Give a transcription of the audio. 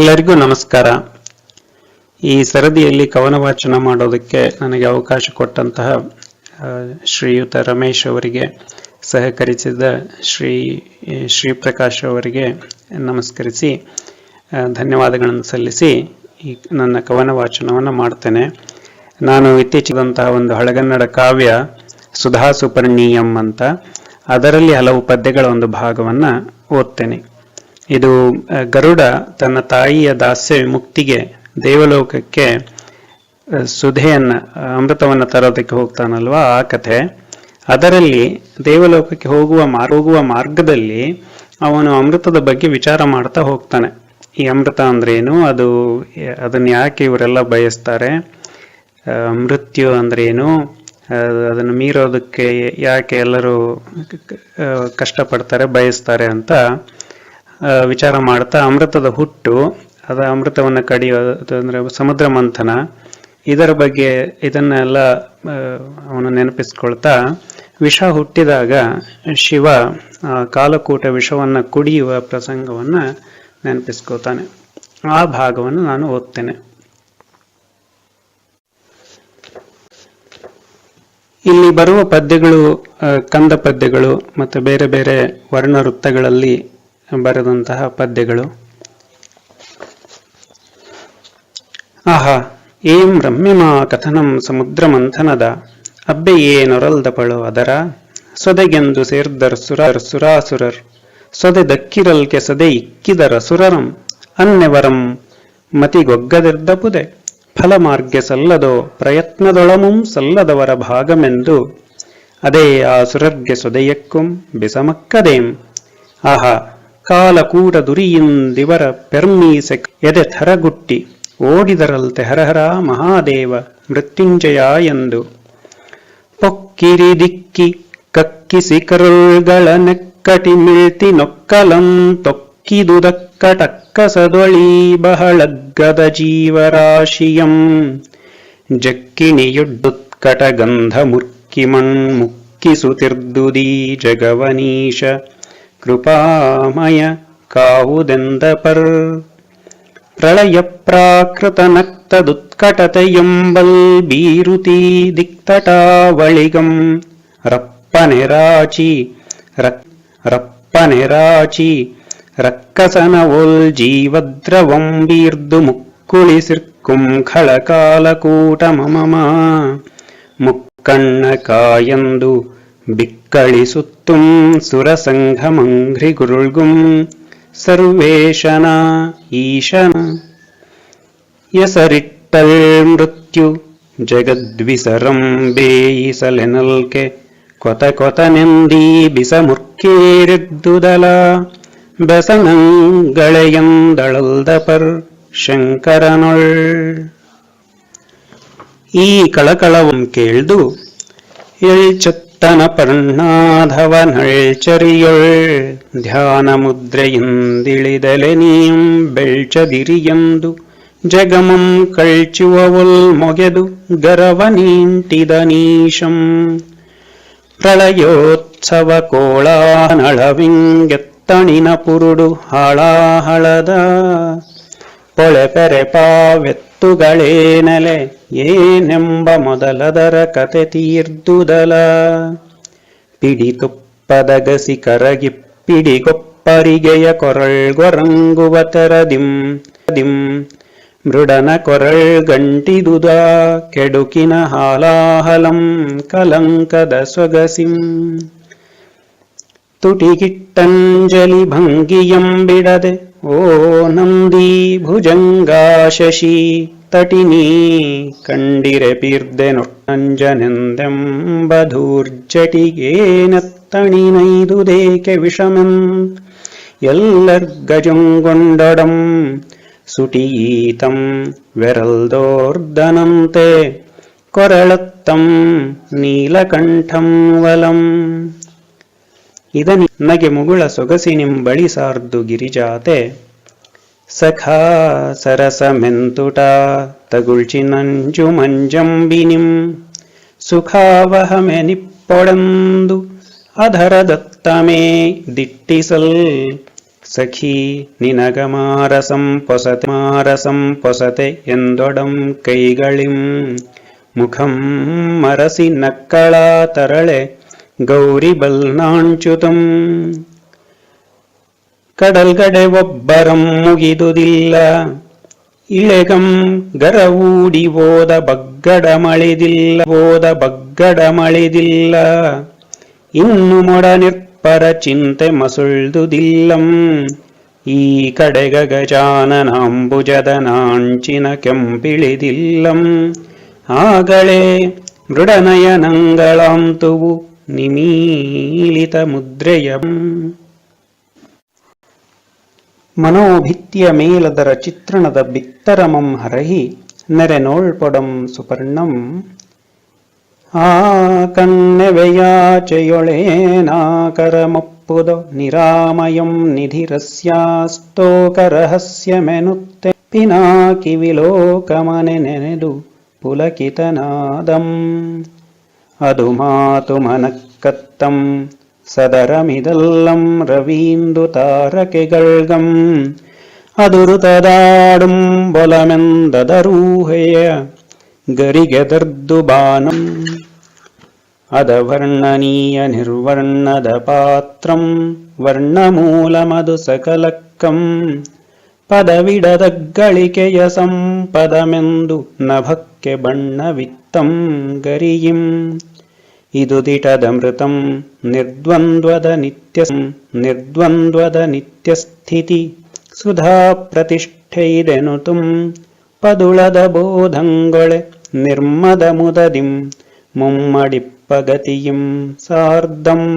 ಎಲ್ಲರಿಗೂ ನಮಸ್ಕಾರ. ಈ ಸರದಿಯಲ್ಲಿ ಕವನ ವಾಚನ ಮಾಡೋದಕ್ಕೆ ನನಗೆ ಅವಕಾಶ ಕೊಟ್ಟಂತಹ ಶ್ರೀಯುತ ರಮೇಶ್ ಅವರಿಗೆ, ಸಹಕರಿಸಿದ ಶ್ರೀ ಶ್ರೀಪ್ರಕಾಶ್ ಅವರಿಗೆ ನಮಸ್ಕರಿಸಿ ಧನ್ಯವಾದಗಳನ್ನು ಸಲ್ಲಿಸಿ ಈ ನನ್ನ ಕವನ ವಾಚನವನ್ನು ಮಾಡ್ತೇನೆ. ನಾನು ಇತ್ತೀಚಿದಂತಹ ಒಂದು ಹಳಗನ್ನಡ ಕಾವ್ಯ, ಸುಧಾ ಸುಪರ್ಣೀಯಂ ಅಂತ, ಅದರಲ್ಲಿ ಹಲವು ಪದ್ಯಗಳ ಒಂದು ಭಾಗವನ್ನು ಓದ್ತೇನೆ. ಇದು ಗರುಡ ತನ್ನ ತಾಯಿಯ ದಾಸ್ಯ ವಿಮುಕ್ತಿಗೆ ದೇವಲೋಕಕ್ಕೆ ಸುಧೆಯನ್ನು ಅಮೃತವನ್ನ ತರೋದಕ್ಕೆ ಹೋಗ್ತಾನಲ್ವಾ ಆ ಕಥೆ. ಅದರಲ್ಲಿ ದೇವಲೋಕಕ್ಕೆ ಹೋಗುವ ಹೋಗುವ ಮಾರ್ಗದಲ್ಲಿ ಅವನು ಅಮೃತದ ಬಗ್ಗೆ ವಿಚಾರ ಮಾಡ್ತಾ ಹೋಗ್ತಾನೆ. ಈ ಅಮೃತ ಅಂದ್ರೆ ಏನು ಅದು ಅದನ್ನ ಯಾಕೆ ಇವರೆಲ್ಲ ಬಯಸ್ತಾರೆ? ಮೃತ್ಯು ಅಂದ್ರೆ ಏನು ಆ, ಅದನ್ನು ಮೀರೋದಕ್ಕೆ ಯಾಕೆ ಎಲ್ಲರೂ ಕಷ್ಟಪಡ್ತಾರೆ ಬಯಸ್ತಾರೆ ಅಂತ ವಿಚಾರ ಮಾಡ್ತಾ ಅಮೃತದ ಹುಟ್ಟು, ಅದ ಅಮೃತವನ್ನು ಕಡಿಯೋದು ಅಂದರೆ ಸಮುದ್ರ ಮಂಥನ, ಇದರ ಬಗ್ಗೆ ಇದನ್ನೆಲ್ಲ ಅವನು ನೆನಪಿಸ್ಕೊಳ್ತಾ, ವಿಷ ಹುಟ್ಟಿದಾಗ ಶಿವ ಕಾಲಕೂಟ ವಿಷವನ್ನ ಕುಡಿಯುವ ಪ್ರಸಂಗವನ್ನು ನೆನಪಿಸ್ಕೋತಾನೆ. ಆ ಭಾಗವನ್ನು ನಾನು ಓದ್ತೇನೆ. ಇಲ್ಲಿ ಬರುವ ಪದ್ಯಗಳು ಕಂದ ಪದ್ಯಗಳು, ಮತ್ತು ಬೇರೆ ಬೇರೆ ವರ್ಣ ವೃತ್ತಗಳಲ್ಲಿ ಬರೆದಂತಹ ಪದ್ಯಗಳು. ಆಹಾ, ಏಂ ರಮ್ಯಮಾ ಕಥನಂ ಸಮುದ್ರ ಮಂಥನದ ಅಬ್ಬೆಯೇ ನೊರಲ್ದಪಳು ಅದರ, ಸೊದೆಗೆಂದು ಸೇರ್ದರ್ ಸುರರ್ ಸುರಾಸುರರ್, ಸೊದೆ ದಕ್ಕಿರಲ್ಕೆ ಸದೆ ಇಕ್ಕಿದರ ಸುರರಂ, ಅನ್ನೆವರಂ ಮತಿಗೊಗ್ಗದಿರ್ದಪುದೆ, ಫಲಮಾರ್ಗ ಸಲ್ಲದೋ ಪ್ರಯತ್ನದೊಳಮುಂ ಸಲ್ಲದವರ ಭಾಗಮೆಂದು, ಅದೇ ಆ ಸುರರ್ಗೆ ಸೊದೆಯಕ್ಕುಂ ಬಿಸಮಕ್ಕದೇಂ. ಆಹಾ ಕಾಲಕೂಟ ದುರಿಯಿಂದಿವರ ಪೆರ್ಮೀಸೆ ಎದೆ ಥರಗುಟ್ಟಿ ಓಡಿದರಲ್ತೆ ಹರಹರ ಮಹಾದೇವ ಮೃತ್ಯುಂಜಯ ಎಂದು ಪೊಕ್ಕಿರಿ ದಿಕ್ಕಿ ಕಕ್ಕಿಸಿ ಕರುಳ್ಗಳ ನೆಕ್ಕಟಿ ಮಿಳ್ತಿ ನೊಕ್ಕಲಂ ತೊಕ್ಕಿದುದಕ್ಕಟಕ್ಕಸದೊಳಿ ಬಹಳಗ್ಗದ ಜೀವರಾಶಿಯಂ. ಜಕ್ಕಿಣಿಯೊಡ್ಡುತ್ಕಟ ಗಂಧ ಮುರ್ಕಿ ಮುಕ್ಕಿಸುತಿರ್ದುದೀ ಜಗವನೀಶ. కృపామయ కావుదెందపర్ പ്രളയപ്രാകൃതനക്തദുത്കടതയുമ്പൽ ഭീരുതീ ദിക്തടാവളികം റപ്പനിരാചി റപ്പനിരാചി റക്കസനവോൽ ജീവദ്രവം വീർദുമുക്കുളിസിർക്കും ഖളകാലകൂടമമ മുക്കണ്ണ കായന്തു ಬಿಕ್ಕಳಿಸುತ್ತುಂ ಸುರಸಂಘಮಂಘ್ರಿ ಗುರುಳ್ಗುಂ ಸರ್ವೇಶನ ಈಶನ. ಎಸರಿಟ್ಟಲ್ ಮೃತ್ಯು ಜಗದ್ವಿಸರಂ ಬೇಯಿಸಲೆನಲ್ಕೆ ಕೊತ ಕೊತನೆಂದೀ ಬಿಸಮುರ್ಕೇರಿದ್ದುದಲ. ಬೆಸನಂಗಳೆಯಂದಳಲ್ದಪರ್ ಶಂಕರನೊಳ್. ಈ ಕಳಕಳವಂ ಕೇಳ್ದು ಎಳ್ಚತ್ತನ ಧ್ಯಾನ ಮುದ್ರೆಯಿಂದಿಳಿದಲೆ ನೀಂ ಜಗಮಂ ಕಳ್ಚುವವುಲ್ ಮೊಗೆದು ಗರವನೀಂಟಿದನೀಶಂ ಪ್ರಳಯೋತ್ಸವ ಕೋಳಾನಳವಿಂಗೆತ್ತಣಿನ ಪುರುಡು ಹಾಳಾಹಳದ ಪೊಳೆಪೆರೆ ಪಾವೆತ್ತುಗಳೇನಲೆ ಏನೆಂಬ ಮೊದಲದರ ಕತೆ ತೀರ್ದುದಲ? ಪಿಡಿತುಪ್ಪದ ಗಸಿ ಕರಗಿ ಪಿಡಿಗೊಪ್ಪರಿಗೆಯ ಕೊರಳ್ಗೊರಂಗುವ ತೆರದಿಂ ದಿಂ ಮೃಡನ ಕೊರಳ್ ಗಂಟಿದುದ ಕೆಡುಕಿನ ಹಾಲಾಹಲಂ ಕಲಂಕದ ಸೊಗಸಿಂ ತುಟಿಗಿಟ್ಟಂಜಲಿ ಭಂಗಿಯಂ ಬಿಡದೆ ओ नन्दी भुजङ्गाशी तटिनी कण्डिरपीर्देनुष्ठञ्जनन्दं बधूर्जटि येन तणिनैदुदेकविषमन् यल्लर्गजङ्गुण्डं सुटीतं विरल्दोर्दनन्ते कोरलत्तं नीलकण्ठं वलम् ವಲಂ ಇದನಿ ನಗೆ ಮುಗುಳ ಸೊಗಸಿ ನಿಂಬಳಿ ಸಾರ್ದು ಗಿರಿಜಾತೆ. ಸಖಾ ಸರಸ ಮೆಂತುಟ ತಗುಳ್ಚಿ ನಂಜು ಮಂಜಂಬಿನಿಂ. ಸುಖಾವಹಮೆ ನಿಪ್ಪೊಡಂದು ಅಧರ ದತ್ತಮೇ ದಿಟ್ಟಿಸಲ್. ಸಖಿ ನಿನಗಮಾರಸಂ ಪೊಸತೆ ಮಾರಸಂ ಪೊಸತೆ ಎಂದೊಡಂ ಕೈಗಳಿಂ. ಮುಖಂ ಮರಸಿ ನಕ್ಕಳ ತರಳೆ ಗೌರಿ ಬಲ್ನಾಂಚುತಂ ಕಡಲ್ಗಡೆ ಒಬ್ಬರಂ ಮುಗಿದುದಿಲ್ಲ. ಇಳೆಗಂ ಗರವೂಡಿ ಓದ ಬಗ್ಗಡ ಮಳಿದಿಲ್ಲ ಓದ ಬಗ್ಗಡ ಮಳಿದಿಲ್ಲ ಇನ್ನು ಮೊಡ ನಿರ್ಪರ ಚಿಂತೆ ಮಸುಳ್ದುದಿಲ್ಲಂ. ಈ ಕಡೆ ಗಗಜಾನನಾಂಬುಜದ ನಾಂಚಿನ ಕೆಂಪಿಳಿದಿಲ್ಲಂ. ಆಗಲೇ ಮೃಡನಯನಂಗಳಾಂತುವು ನಿಮೀಲಿತ ಮುದ್ರೆಯಂ ಮನೋಭಿತ್ತಿಯ ಮೇಲದರ ಚಿತ್ರಣದ ಬಿತ್ತರಮಂ ಹರಹಿ ನೆರೆನೋಳ್ಪೊಡಂ ಸುಪರ್ಣಂ ಆ ಕಣ್ಣೆವೆಯಾಚೆಯೊಳೇನಾಕರಮಪ್ಪುದೊ ನಿರಾಮಯಂ ನಿಧಿರಸ್ಯಾಸ್ತೋಕರಹಸ್ಯಮೆನುತ್ತೆ ಪಿನಾಕಿ ವಿಲೋಕಮನೆ ನೆನೆದು ಪುಲಕಿತನಾದಂ ಅದು ಮಾತು ಮನಕ್ಕತ್ತಂ ಸದರಮಿದಲ್ಲಂ ರವೀಂದು ತಾರಕೆಗಳ್ಗಂ ಅದುರುತದಾಡುಂ ಬೊಲಮೆಂದದರೂಹೆಯ ಗರಿಗೆದರ್ದು ಬಾನಂ ಅದವರ್ಣನೀಯ ನಿರ್ವರ್ಣದ ಪಾತ್ರಂ ವರ್ಣಮೂಲಮದು ಸಕಲಕ್ಕಂ ಪದವಿಡದಗ್ಗಳಿಕೆಯ ಸಂಪದಮೆಂದು ನಭಕ್ಕೆ ಬಣ್ಣವಿತ್ತಂ ಗರಿಯಿಂ इदुदिटदमृतं निर्द्वन्द्वद निर्द्वन्द्वदनित्यस्थिति सुधा सुधाप्रतिष्ठैदनुतुं पदुळदबोधङ्गोळे निर्मदमुददिं मुम्मडिपगतिं सार्धम्